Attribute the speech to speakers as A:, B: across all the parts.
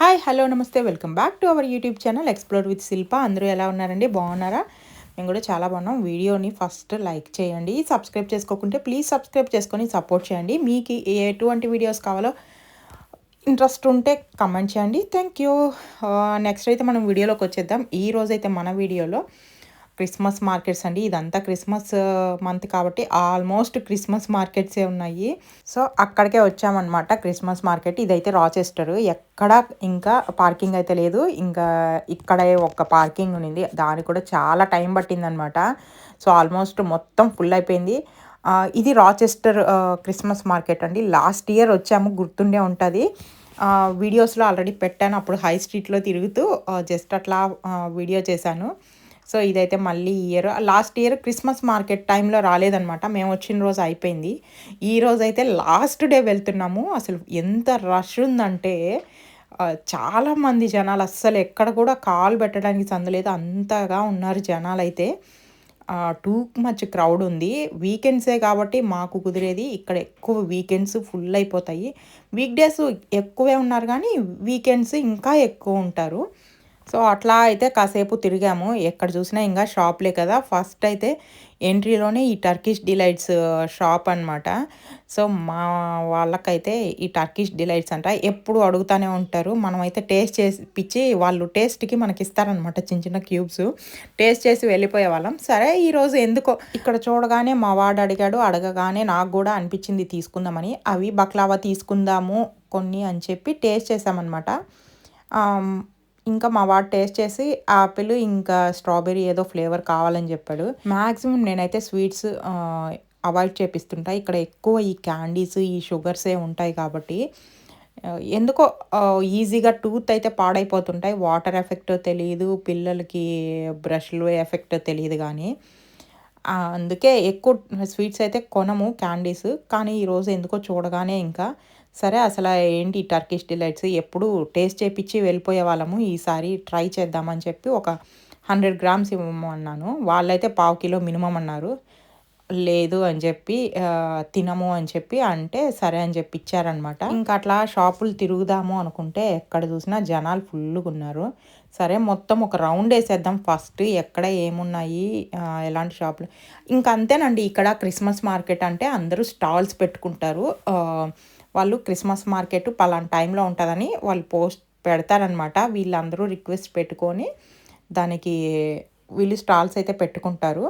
A: Hi hello నమస్తే. Welcome back to our YouTube channel explore with Shilpa. అందరూ ఎలా ఉన్నారండి? బాగున్నారా? మేము కూడా చాలా బాగున్నాం. వీడియోని ఫస్ట్ లైక్ చేయండి. సబ్స్క్రైబ్ చేసుకోకుంటే ప్లీజ్ సబ్స్క్రైబ్ చేసుకొని సపోర్ట్ చేయండి. మీకు ఎటువంటి వీడియోస్ కావాలో ఇంట్రెస్ట్ ఉంటే కమెంట్ చేయండి. Thank you. నెక్స్ట్ అయితే మనం వీడియోలోకి వచ్చేద్దాం. ఈ రోజైతే మన వీడియోలో క్రిస్మస్ మార్కెట్స్ అండి. ఇదంతా క్రిస్మస్ మంత్ కాబట్టి ఆల్మోస్ట్ క్రిస్మస్ మార్కెట్సే ఉన్నాయి. సో అక్కడికే వచ్చామన్నమాట క్రిస్మస్ మార్కెట్. ఇదైతే రాచెస్టర్. ఎక్కడ ఇంకా పార్కింగ్ అయితే లేదు. ఇంకా ఇక్కడే ఒక పార్కింగ్ ఉంది దానికి కూడా చాలా టైం పట్టిందనమాట సో ఆల్మోస్ట్ మొత్తం ఫుల్ అయిపోయింది. ఇది రాచెస్టర్ క్రిస్మస్ మార్కెట్ అండి. లాస్ట్ ఇయర్ వచ్చాము. గుర్తుండే ఉంటుంది. వీడియోస్లో ఆల్రెడీ పెట్టాను. అప్పుడు హై స్ట్రీట్లో తిరుగుతూ జస్ట్ అట్లా వీడియో చేశాను. సో ఇదైతే మళ్ళీ year. Last year Christmas market టైంలో రాలేదనమాట మేము వచ్చిన రోజు అయిపోయింది. ఈ రోజు అయితే లాస్ట్ డే వెళ్తున్నాము. అసలు ఎంత రష్ ఉందంటే చాలామంది జనాలు అస్సలు ఎక్కడ కూడా కాల్ పెట్టడానికి సందలేదు అంతగా ఉన్నారు జనాలు అయితే టూ మచ్ క్రౌడ్ ఉంది. వీకెండ్సే కాబట్టి మాకు కుదిరేది. ఇక్కడ ఎక్కువ వీకెండ్స్ ఫుల్ అయిపోతాయి. వీక్ డేస్ ఎక్కువే ఉన్నారు కానీ వీకెండ్స్ ఇంకా ఎక్కువ ఉంటారు. సో అట్లా అయితే కాసేపు తిరిగాము. ఎక్కడ చూసినా ఇంకా షాప్లే కదా. ఫస్ట్ అయితే ఎంట్రీలోనే ఈ టర్కిష్ డిలైట్స్ షాప్ అనమాట సో మా వాళ్ళకైతే ఈ టర్కిష్ డిలైట్స్ అంట. ఎప్పుడు అడుగుతూనే ఉంటారు. మనమైతే టేస్ట్ చేసి పిచ్చి వాళ్ళు టేస్ట్కి మనకి ఇస్తారనమాట చిన్న చిన్న క్యూబ్స్. టేస్ట్ చేసి వెళ్ళిపోయే వాళ్ళం. సరే ఈరోజు ఎందుకో ఇక్కడ చూడగానే మా వాడు అడిగాడు. అడగగానే నాకు కూడా అనిపించింది తీసుకుందామని. అవి బక్లావా తీసుకుందాము కొన్ని అని చెప్పి టేస్ట్ చేసామన్నమాట ఇంకా మా వాడు టేస్ట్ చేసి ఆపిల్ ఇంకా స్ట్రాబెర్రీ ఏదో ఫ్లేవర్ కావాలని చెప్పాడు. మ్యాక్సిమం నేనైతే స్వీట్స్ అవాయిడ్ చేపిస్తుంటా. ఇక్కడ ఎక్కువ ఈ క్యాండీస్ ఈ షుగర్సే ఉంటాయి కాబట్టి. ఎందుకో ఈజీగా టూత్ అయితే పాడైపోతుంటాయి. వాటర్ ఎఫెక్ట్ తెలియదు పిల్లలకి బ్రష్లు ఎఫెక్ట్ తెలియదు కానీ. అందుకే ఎక్కువ స్వీట్స్ అయితే కొనము క్యాండీస్. కానీ ఈరోజు ఎందుకో చూడగానే ఇంకా సరే అసలు ఏంటి టర్కిష్ డిలైట్స్? ఎప్పుడు టేస్ట్ చేపించి వెళ్ళిపోయే వాళ్ళము. ఈసారి ట్రై చేద్దామని చెప్పి ఒక హండ్రెడ్ గ్రామ్స్ ఇవ్వమన్నాను. వాళ్ళైతే పావు కిలో మినిమం అన్నారు. లేదు అని చెప్పి తినము అని చెప్పి అంటే సరే అని చెప్పి ఇచ్చారనమాట ఇంకా అట్లా షాపులు తిరుగుదాము అనుకుంటే ఎక్కడ చూసినా జనాలు ఫుల్గా ఉన్నారు. సరే మొత్తం ఒక రౌండ్ వేసేద్దాం. ఫస్ట్ ఎక్కడ ఏమున్నాయి ఎలాంటి షాపులు. ఇంకా అంతేనండి ఇక్కడ క్రిస్మస్ మార్కెట్ అంటే అందరూ స్టాల్స్ పెట్టుకుంటారు. వాళ్ళు క్రిస్మస్ మార్కెట్ పలానా టైంలో ఉంటుందని వాళ్ళు పోస్ట్ పెడతారనమాట వీళ్ళందరూ రిక్వెస్ట్ పెట్టుకొని దానికి వీళ్ళు స్టాల్స్ అయితే పెట్టుకుంటారు.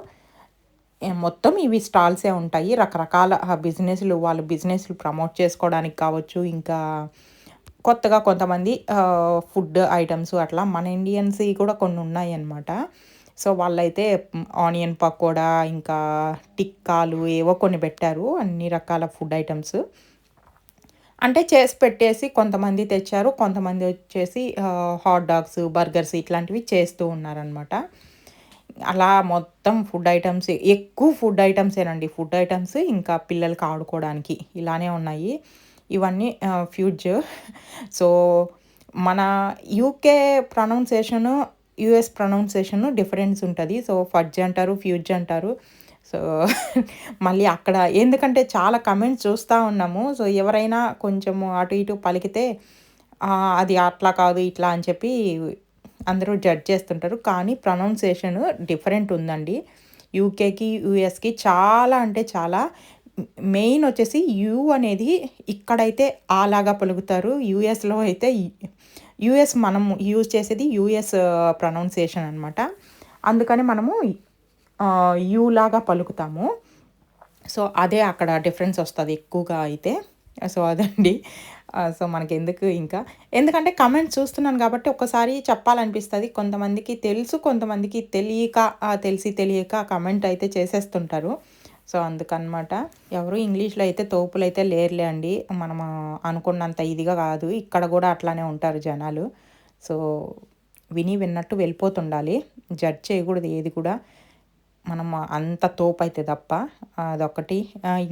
A: మొత్తం ఇవి స్టాల్సే ఉంటాయి. రకరకాల బిజినెస్లు వాళ్ళు బిజినెస్లు ప్రమోట్ చేసుకోవడానికి కావచ్చు ఇంకా కొత్తగా కొంతమంది ఫుడ్ ఐటమ్స్ అట్లా మన ఇండియన్స్ కూడా కొన్ని ఉన్నాయి అన్నమాట సో వాళ్ళైతే ఆనియన్ పకోడా ఇంకా టిక్కాలు ఏవో కొన్ని పెట్టారు అన్ని రకాల ఫుడ్ ఐటమ్స్. అంటే చేసి పెట్టేసి కొంతమంది తెచ్చారు కొంతమంది వచ్చేసి హాట్ డాగ్స్ బర్గర్స్ ఇట్లాంటివి చేస్తూ ఉన్నారనమాట అలా మొత్తం ఫుడ్ ఐటమ్స్ ఎక్కువ ఫుడ్ ఐటమ్సేనండి ఫుడ్ ఐటమ్స్ ఇంకా పిల్లలకి ఆడుకోవడానికి ఇలానే ఉన్నాయి. ఇవన్నీ ఫ్యూజ్. సో మన UK pronunciation US pronunciation difference ఉంటుంది. సో ఫడ్జ్ అంటారు ఫ్యూజ్ అంటారు. సో మళ్ళీ అక్కడ ఎందుకంటే చాలా కమెంట్స్ చూస్తూ ఉన్నాము. సో ఎవరైనా కొంచెము అటు ఇటు పలికితే అది అట్లా కాదు ఇట్లా అని చెప్పి అందరూ జడ్జ్ చేస్తుంటారు. కానీ ప్రొనౌన్సియేషన్ డిఫరెంట్ ఉందండి. యూకేకి యూఎస్కి చాలా అంటే చాలా మెయిన్ వచ్చేసి యూ అనేది ఇక్కడైతే ఆలాగా పలుకుతారు. యూఎస్లో అయితే యూఎస్ మనం యూజ్ చేసేది యూఎస్ ప్రొనౌన్సియేషన్ అనమాట అందుకని మనము uh, యూ లాగా పలుకుతాము. సో అదే అక్కడ డిఫరెన్స్ వస్తుంది ఎక్కువగా అయితే. సో అదండి. సో మనకి ఎందుకు ఇంకా? ఎందుకంటే కమెంట్స్ చూస్తున్నాను కాబట్టి ఒక్కసారి చెప్పాలనిపిస్తుంది. కొంతమందికి తెలుసు కొంతమందికి తెలియక తెలిసి తెలియక కమెంట్ అయితే చేసేస్తుంటారు. సో అందుకనమాట ఎవరు ఇంగ్లీష్లో అయితే తోపులు అయితే లేరులే అండి. మనం అనుకున్నంత ఇదిగా కాదు. ఇక్కడ కూడా అట్లానే ఉంటారు జనాలు. సో విని విన్నట్టు వెళ్ళిపోతుండాలి. జడ్జ్ చేయకూడదు ఏది కూడా. మనం అంత తోపు అయితే తప్ప అదొకటి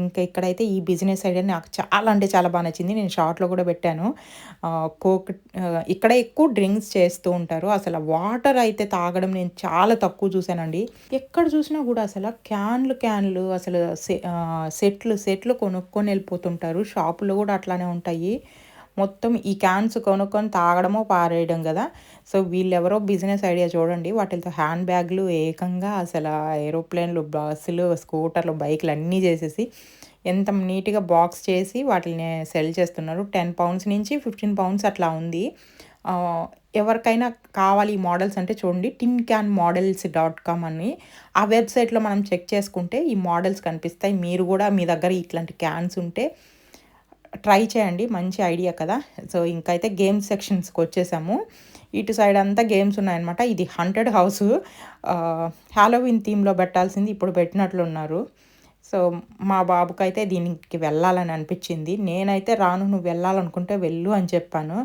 A: ఇంకా ఇక్కడైతే ఈ బిజినెస్ ఐడియా నాకు చాలా అంటే చాలా బాగా నచ్చింది. నేను షార్ట్లో కూడా పెట్టాను. కోక్ ఇక్కడ ఎక్కువ డ్రింక్స్ చేస్తూ ఉంటారు. అసలు వాటర్ అయితే తాగడం నేను చాలా తక్కువ చూశానండి. ఎక్కడ చూసినా కూడా అసలు క్యాన్లు క్యాన్లు అసలు సెట్లు సెట్లు కొనుక్కొని వెళ్ళిపోతుంటారు. షాపులో కూడా అట్లానే ఉంటాయి. మొత్తం ఈ క్యాన్స్ కొనుక్కొని తాగడమో పారేయడం కదా. సో వీళ్ళెవరో బిజినెస్ ఐడియా చూడండి. వాటితో హ్యాండ్ బ్యాగ్లు ఏకంగా అసలు ఏరోప్లేన్లు బస్సులు స్కూటర్లు బైక్లు అన్నీ చేసేసి ఎంత నీట్గా బాక్స్ చేసి వాటిని సెల్ చేస్తున్నారు. టెన్ పౌండ్స్ నుంచి ఫిఫ్టీన్ పౌండ్స్ అట్లా ఉంది. ఎవరికైనా కావాలి ఈ మోడల్స్ అంటే చూడండి tin can models dot com అని. ఆ వెబ్సైట్లో మనం చెక్ చేసుకుంటే ఈ మోడల్స్ కనిపిస్తాయి. మీరు కూడా మీ దగ్గర ఇట్లాంటి క్యాన్స్ ఉంటే ట్రై చేయండి మంచి ఐడియా కదా. సో ఇంకైతే గేమ్స్ సెక్షన్స్కి వచ్చేసాము. ఇటు సైడ్ అంతా గేమ్స్ ఉన్నాయన్నమాట. ఇది హండ్రెడ్ హౌస్. హ్యాలోవిన్ థీమ్లో పెట్టాల్సింది ఇప్పుడు పెట్టినట్లున్నారు సో మా బాబుకైతే దీనికి వెళ్ళాలని అనిపించింది. నేనైతే రాను నువ్వు వెళ్ళాలనుకుంటే వెళ్ళు అని చెప్పాను.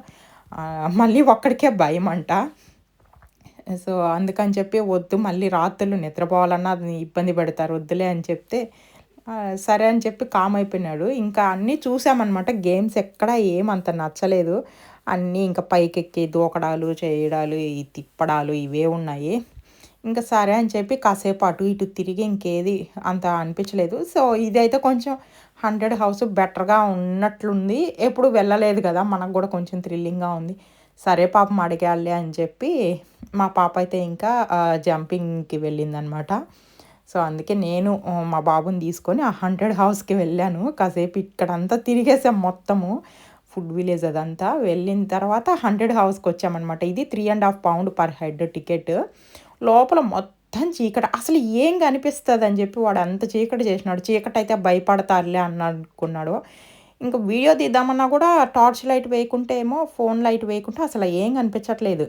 A: మళ్ళీ ఒక్కడికే భయం అంట. సో అందుకని చెప్పి వద్దు మళ్ళీ రాత్రులు నిద్రపోవాలన్నా అది ఇబ్బంది పెడతారు వద్దులే అని చెప్తే సరే అని చెప్పి కామ్ అయిపోయినాడు. ఇంకా అన్నీ చూసామన్నమాట. గేమ్స్ ఎక్కడ ఏమంత నచ్చలేదు. అన్నీ ఇంకా పైకెక్కి దూకడాలు చేయడాలు ఈ తిప్పడాలు ఇవే ఉన్నాయి. ఇంకా సరే అని చెప్పి కాసేపు అటు ఇటు తిరిగి ఇంకేది అంత అనిపించలేదు. సో ఇదైతే కొంచెం హండ్రెడ్ హౌస్ బెటర్గా ఉన్నట్లుంది. ఎప్పుడు వెళ్ళలేదు కదా మనకు కూడా కొంచెం థ్రిల్లింగ్గా ఉంది. సరే పాపం అడిగాలి అని చెప్పి మా పాప అయితే ఇంకా జంపింగ్కి వెళ్ళిందనమాట సో అందుకే నేను మా బాబుని తీసుకొని ఆ హండ్రెడ్ హౌస్కి వెళ్ళాను. కాసేపు ఇక్కడంతా తిరిగేసాం మొత్తము. ఫుడ్ విలేజ్ అదంతా. వెళ్ళిన తర్వాత హండ్రెడ్ హౌస్కి వచ్చామన్నమాట. ఇది three and half pound per head ticket. లోపల మొత్తం చీకటి. అసలు ఏం కనిపిస్తుంది అని చెప్పి వాడు అంత చీకటి చేసినాడు. చీకటి అయితే భయపడతారులే అని అనుకున్నాడు. ఇంకా వీడియో తీద్దామన్నా కూడా టార్చ్ లైట్ వేయకుంటే ఏమో ఫోన్ లైట్ వేయకుంటే అసలు ఏం కనిపించట్లేదు.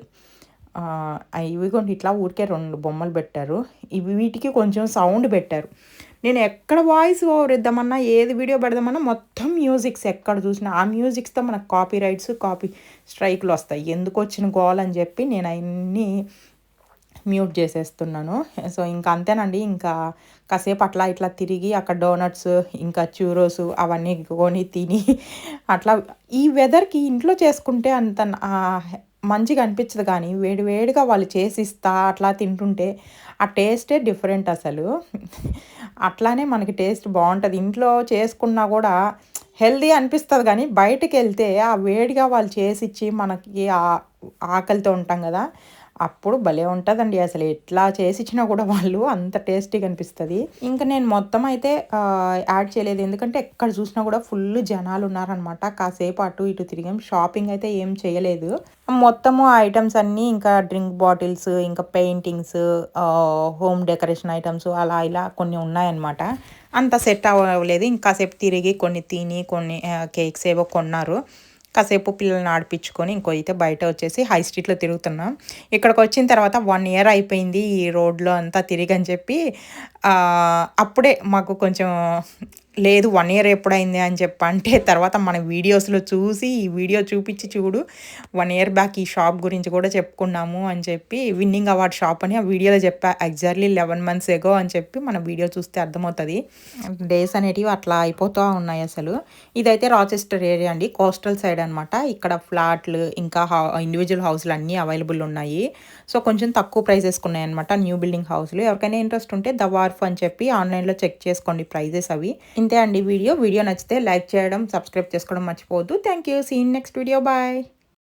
A: ఇవి కొన్ని ఇట్లా ఊరికే రెండు బొమ్మలు పెట్టారు. ఇవి వీటికి కొంచెం సౌండ్ పెట్టారు. నేను ఎక్కడ వాయిస్ ఓవర్ ఇద్దామన్నా ఏది వీడియో పెడదామన్నా మొత్తం మ్యూజిక్స్ ఎక్కడ చూసినా ఆ మ్యూజిక్స్తో మనకు కాపీ రైట్స్ కాపీ స్ట్రైక్లు వస్తాయి. ఎందుకు వచ్చిన గోల్ అని చెప్పి నేను అవన్నీ మ్యూట్ చేసేస్తున్నాను. సో ఇంకా అంతేనండి. ఇంకా కాసేపు అట్లా ఇట్లా తిరిగి అక్కడ డోనట్స్ ఇంకా చూరోస్ అవన్నీ కొని తిని అట్లా ఈ వెదర్కి ఇంట్లో చేసుకుంటే అంత మంచిగా అనిపించదు కానీ వేడి వేడిగా వాళ్ళు చేసిస్తా అట్లా తింటుంటే ఆ టేస్టే డిఫరెంట్ అసలు. అట్లానే మనకి టేస్ట్ బాగుంటుంది. ఇంట్లో చేసుకున్నా కూడా హెల్దీ అనిపిస్తుంది కానీ బయటకు వెళ్తే ఆ వేడిగా వాళ్ళు చేసిచ్చి మనకి ఆకలితో ఉంటాం కదా అప్పుడు భలే ఉంటుందండి. అసలు ఎట్లా చేసి ఇచ్చినా కూడా వాళ్ళు అంత టేస్టీగా అనిపిస్తుంది ఇంకా నేను మొత్తం అయితే యాడ్ చేయలేదు. ఎందుకంటే ఎక్కడ చూసినా కూడా ఫుల్ జనాలు ఉన్నారనమాట కాసేపు అటు ఇటు తిరిగాం. షాపింగ్ అయితే ఏం చేయలేదు. మొత్తము ఐటమ్స్ అన్నీ ఇంకా డ్రింక్ బాటిల్స్ ఇంకా పెయింటింగ్స్ హోమ్ డెకరేషన్ ఐటమ్స్ అలా ఇలా కొన్ని ఉన్నాయన్నమాట. అంత సెట్ అవ్వలేదు. ఇంకాసేపు తిరిగి కొన్ని తిని కొన్ని కేక్స్ ఏవో కొన్నారు. కాసేపు పిల్లల్ని ఆడిపించుకొని ఇంకో అయితే బయట వచ్చేసి హై స్ట్రీట్లో తిరుగుతున్నాం. ఇక్కడికి వచ్చిన తర్వాత వన్ ఇయర్ అయిపోయింది ఈ రోడ్లో అంతా తిరిగని చెప్పి అప్పుడే మాకు కొంచెం లేదు వన్ ఇయర్ ఎప్పుడైంది అని చెప్పంటే తర్వాత మన వీడియోస్లో చూసి ఈ వీడియో చూపించి చూడు వన్ ఇయర్ బ్యాక్ ఈ షాప్ గురించి కూడా చెప్పుకున్నాము అని చెప్పి విన్నింగ్ అవార్డ్ షాప్ అని ఆ వీడియోలో చెప్పా ఎగ్జాక్ట్లీ లెవెన్ మంత్స్ ఎగో అని చెప్పి మన వీడియో చూస్తే అర్థమవుతుంది. డేస్ అనేటివి అట్లా అయిపోతూ ఉన్నాయి అసలు. ఇదైతే రాచెస్టర్ ఏరియా అండి కోస్టల్ సైడ్ అనమాట ఇక్కడ ఫ్లాట్లు ఇంకా ఇండివిజువల్ హౌస్లు అన్నీ అవైలబుల్ ఉన్నాయి. సో కొంచెం తక్కువ ప్రైజెస్ ఉన్నాయి అనమాట న్యూ బిల్డింగ్ హౌస్లు ఎవరికైనా ఇంట్రెస్ట్ ఉంటే ద వార్ఫ్ అని చెప్పి ఆన్లైన్లో చెక్ చేసుకోండి ప్రైజెస్ అవి. ఇంతే అండి వీడియో. వీడియో నచ్చితే లైక్ చేయడం సబ్స్క్రైబ్ చేసుకోవడం మర్చిపోవద్దు. Thank you see in next video bye